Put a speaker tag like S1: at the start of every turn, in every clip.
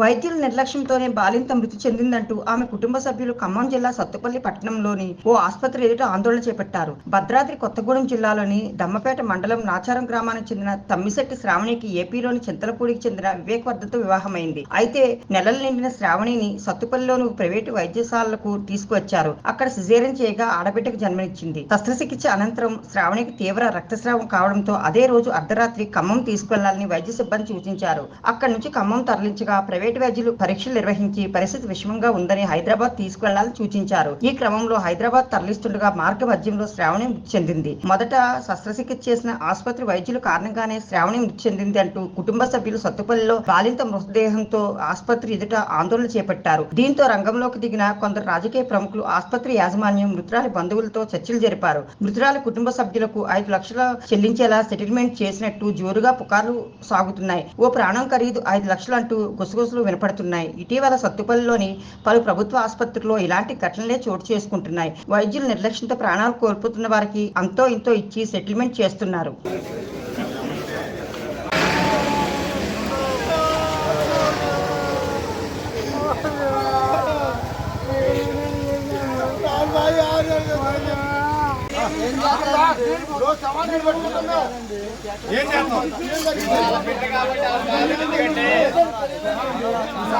S1: వైద్యుల నిర్లక్ష్యంతోనే బాలింత మృతి చెందిందంటూ ఆమె కుటుంబ సభ్యులు ఖమ్మం జిల్లా సత్తుపల్లి పట్టణంలోని ఓ ఆసుపత్రి ఎదుట ఆందోళన చేపట్టారు. భద్రాద్రి కొత్తగూడెం జిల్లాలోని దమ్మపేట మండలం నాచారం గ్రామానికి చెందిన తమ్మిశెట్టి శ్రావణికి ఏపీలోని చింతలపూడికి చెందిన వివేక్ వద్దతో వివాహమైంది. అయితే నెలలు నిండిన శ్రావణిని సత్తుపల్లిలోని ప్రైవేటు వైద్యశాలకు తీసుకువచ్చారు. అక్కడ సిజేరియన్ చేయగా ఆడబిడ్డకు జన్మనిచ్చింది. శస్త్రచికిత్స అనంతరం శ్రావణికి తీవ్ర రక్తస్రావం కావడంతో అదే రోజు అర్ధరాత్రి ఖమ్మం తీసుకెళ్ళాలని వైద్య సిబ్బంది సూచించారు. అక్కడి నుంచి ఖమ్మం తరలించగా ప్రైవేట్ వైద్యులు పరీక్షలు నిర్వహించి పరిస్థితి విషమంగా ఉందని హైదరాబాద్ తీసుకెళ్ళాలని సూచించారు. ఈ క్రమంలో హైదరాబాద్ తరలిస్తుండగా మార్గ మధ్యంలో శ్రావణి మృతి చెందింది. మొదట శస్త్రచికిత్స చేసిన ఆసుపత్రి వైద్యుల కారణంగానే శ్రావణి మృతి చెందింది అంటూ కుటుంబ సభ్యులు సత్తుపల్లిలో బాలింత మృతదేహంతో ఆసుపత్రి ఎదుట ఆందోళన చేపట్టారు. దీంతో రంగంలోకి దిగిన కొందరు రాజకీయ ప్రముఖులు ఆసుపత్రి యాజమాన్యం మృతురాలి బంధువులతో చర్చలు జరిపారు. మృతురాలి కుటుంబ సభ్యులకు ఐదు లక్షల చెల్లించేలా సెటిల్మెంట్ చేసినట్టు జోరుగా పుకార్లు సాగుతున్నాయి. ఓ ప్రాణం ఖరీదు ఐదు లక్షలంటూ గుసగుసలు వినపడుతున్నాయి. ఇటీవల సత్తుపల్లిలోని పలు ప్రభుత్వ ఆసుపత్రుల్లో ఇలాంటి ఘటనలే చోటు చేసుకుంటున్నాయి. వైద్యుల నిర్లక్ష్యంతో ప్రాణాలు కోల్పోతున్న వారికి అంతో ఇంతో ఇచ్చి సెటిల్మెంట్ చేస్తున్నారు.
S2: ఏం చేస్తాం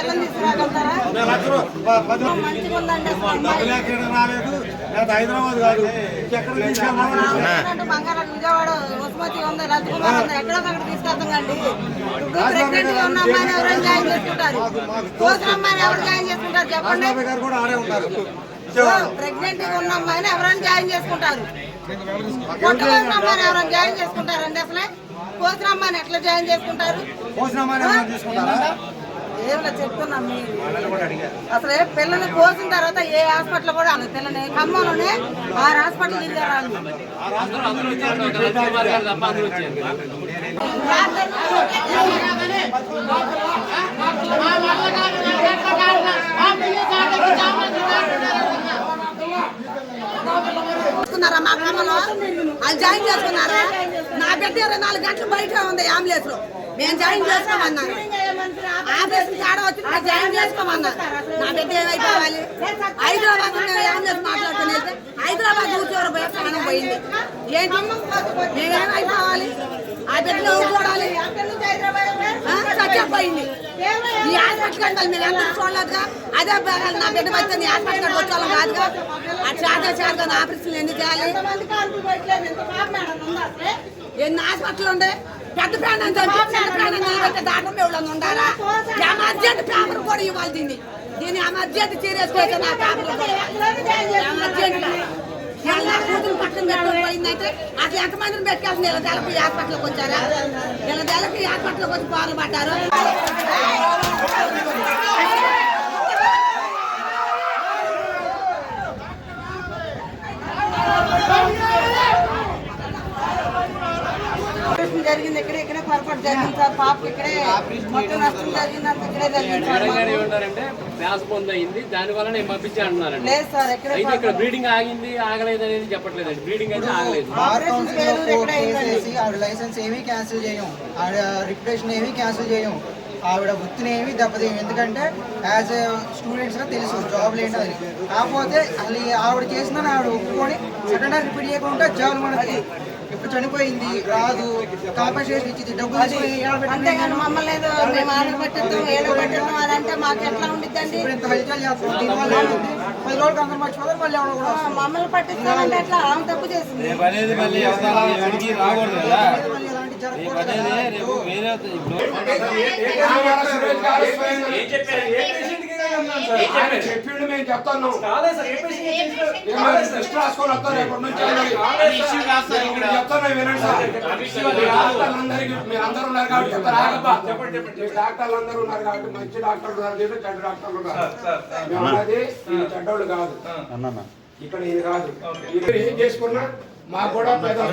S3: పిల్లల్ని తీసుకురాగలుగుతారా? మంచిగా ఉందండి
S2: రాలేదు. లేదా హైదరాబాద్ కాదు. ఎక్కడ
S3: బంగారం విజయవాడ ఉస్మతి ఉంది రత్నకుమార్ ఉంది. ఎక్కడో అక్కడ తీసుకెళ్తాం అండి ఇప్పుడు ప్రెగ్నెంట్గా ఉన్న అమ్మాయిని ఎవరైనా జాయిన్ చేసుకుంటారు? కోసిన అమ్మాయిని ఎవరు జాయిన్ చేసుకుంటారు? చెప్పండి. ప్రెగ్నెంట్గా ఉన్న అమ్మాయిని ఎవరైనా జాయిన్ చేసుకుంటారు? అమ్మాయిని ఎవరైనా జాయిన్ చేసుకుంటారండి అసలే? కోసిన అమ్మాయిని ఎట్లా జాయిన్ చేసుకుంటారు? ఏమిలా చెప్తున్నాం మీరు అసలు ఏ పిల్లని కోసిన తర్వాత ఏ హాస్పిటల్ కూడా అలా పిల్లని ఖమ్మంలోనే ఆరు హాస్పిటల్ తిరిగారు మా గ్రామంలో వాళ్ళు జాయిన్ చేసుకున్నారా? నా బిడ్డ ఇరవై నాలుగు గంటలు బయట ఉంది అంబులెన్స్లో. మేము జాయిన్ చేసుకోమన్నారు. ఆపరేషన్ కాడ వచ్చి జాయిన్ చేసుకోమన్నారు నా బిడ్డ ఏమైపోవాలి? హైదరాబాద్ మేము అంబులెన్స్ మాట్లాడుకుని వెళ్తే హైదరాబాద్ ఊరిచేవారు పోయి ప్రాణం పోయింది? ఏంటి? మేమేమైపోవాలి? ఆ బిడ్డలో చూడాలి చచ్చిపోయింది ఈ హాస్పిటల్ కంటే మీరు ఎంత చూడలేదుగా? అదే బాగా నా బిడ్డ వచ్చి హాస్పిటల్ కంటే వచ్చేవాళ్ళం కాదుగా? ఆ చేత చేత ఆపరేషన్ ఎందుకు చేయాలి? ఎన్ని హాస్పిటల్ ఉండే? పెద్ద ప్రాణం చిన్న ప్రాణం నిలబెట్టే దాంట్లో ఎమర్జెంట్ పేపర్ కూడా ఇవ్వాలి దీన్ని. దీన్ని ఎమర్జెంట్ సీరియస్ అయితే నా పేపర్ ఎమర్జెంట్ ఇలా కూతురు పక్కన పెట్టుకొని అది ఎంతమందిని పెట్టుకెళ్తుంది? ఇలా తెలపి హాస్పిటల్కి వచ్చారా? ఇలా తెలపి హాస్పిటల్కి వచ్చి పాలు పడ్డారు జరిగింది ఇక్కడే ఇక్కడే పొరపాటు జరిగింది సార్. పాపకి ఇక్కడే మొత్తం నష్టం జరిగింది అంత ఇక్కడే జరిగింది సార్. మాకు.
S4: ఏమంటారంటే అయింది వల్ల నేను పంపించా అంటున్నారండి
S3: లేదు సార్ ఇక్కడే
S4: అయితే ఇక్కడ బ్రీడింగ్ ఆగింది ఆగలేదు అనేది చెప్పట్లేదండి. బ్రీడింగ్ అయితే ఆగలేదు.
S5: ఆవిడ లైసెన్స్ ఏమీ క్యాన్సిల్ చేయం ఆవిడ రిప్యుటేషన్ ఏమీ క్యాన్సిల్ చేయం ఆవిడ వృత్తిని ఏమీ దెబ్బతీయం ఎందుకంటే యాజ్ ఏ స్టూడెంట్స్గా తెలుసు జాబ్ లేని అది కాకపోతే ఈ ఆవిడ చేసిన ఆవిడ ఒప్పుకొని సెకండ్ హ్యాండ్ రిపీట్ చేయకుండా జాబ్ మనకి ఇప్పుడు చనిపోయింది రాదు కాంపెన్సేషన్ ఇచ్చింది.
S3: అంతేగాని మమ్మల్ని ఏదో మేము ఏదో పెట్టిద్దాం అని అంటే మాకు ఎట్లా ఉండిద్దండి?
S5: ఇప్పుడు ఇంత హల్చల్ చేస్తున్నాం దీనివల్ల ఏముంది? పది రోజులకు అందరం మర్చిపోతారు మళ్ళీ కూడా
S3: ఆ, మమ్మల్ని పట్టిస్తామంటే ఎట్లా? ఆమె తప్పు చేసింది.
S2: చెప్పిండు మేము చెప్తాను టెస్ట్ రాసుకొని వస్తాను రేపటి నుంచి ఇప్పుడు చెప్తాను వినండి సార్ డాక్టర్లందరికీ మీరు అందరూ ఉన్నారు కాబట్టి చెప్తారు డాక్టర్లు అందరూ ఉన్నారు కాబట్టి మంచి డాక్టర్లు ఉన్నారు చెడ్డ డాక్టర్లు ఉన్నారు చెడ్డోళ్ళు కాదు ఇక్కడ ఇది కాదు ఇక్కడ ఏం చేసుకున్నా మాకు కూడా పేదల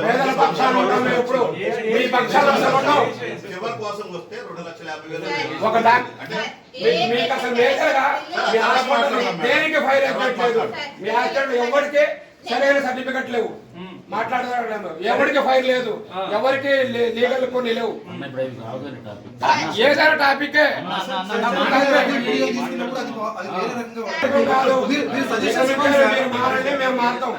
S2: పేదల ఉంటాం మేము ఎప్పుడు మీ పక్షాన అసలు ఉంటాం.
S6: చివరి కోసం వస్తే రెండు లక్షల యాభై వేలు
S2: ఒక మీకు అసలు మేజర్గా మీ హాస్పిటల్ దేనికి ఫైర్ ఎక్కట్లేదు మీ హాస్పిటల్ ఎవరికి సరైన సర్టిఫికెట్ లేవు. మాట్లాడదాం ఎవరికి ఫైర్ లేదు? ఎవరికి లీగల్ కొన్ని లేవు? ఏదైనా టాపిక్ మేము మారుతాం